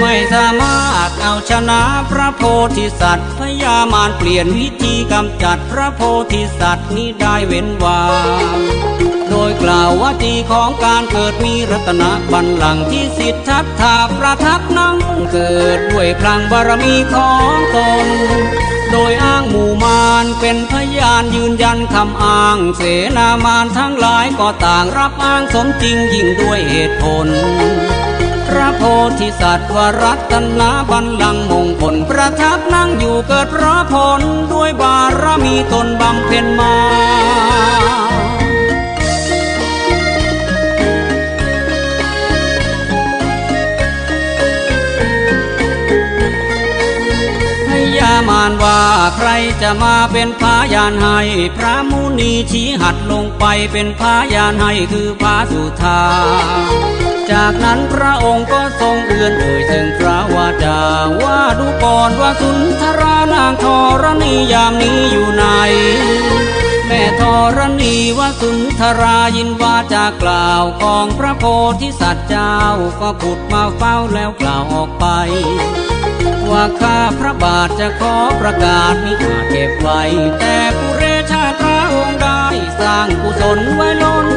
ไม่สามารถเอาชนะพระโพธิสัตว์พยามารเปลี่ยนวิธีกำจัดพระโพธิสัตว์นี้ได้เว้นวางโดยกล่าวว่าทีของการเกิดมีรัตนบัลลังก์ที่สิทธัตถาประทับนั่งเกิดด้วยพลังบารมีของตน โดยอ้างหมู่มารเป็นพยานยืนยันคำอ้างเสนามารทั้งหลายก็ต่างรับอ้างสมจริงยิ่งด้วยเหตุผล ระโพธิสัตว์วรัตนาบัลลังก์มงคลประทับนั่งอยู่เกิดพระผลด้วยบารมีตนบำเพ็ญมาพยามารว่าใครจะมาเป็นพายานให้ พระมุนีชี้หัดลงไปเป็นพายานให้คือพระสุธา จากนั้นพระองค์ก็ทรงเอือนเอ่ยถึงพระวาจาว่าดูก่อนว่าสุนทรานางทรณียามนี้อยู่ไหน แม่ธรณีว่าสุนทรายินว่าจากกล่าวของพระโพธิสัตว์เจ้าก็ผุดมาเฝ้าแล้วกล่าวออกไปว่าข้าพระบาทจะขอประกาศมิอาจเก็บไว้ แต่ปุเรชาตราองค์ได้ สร้างกุศลไว้ล้น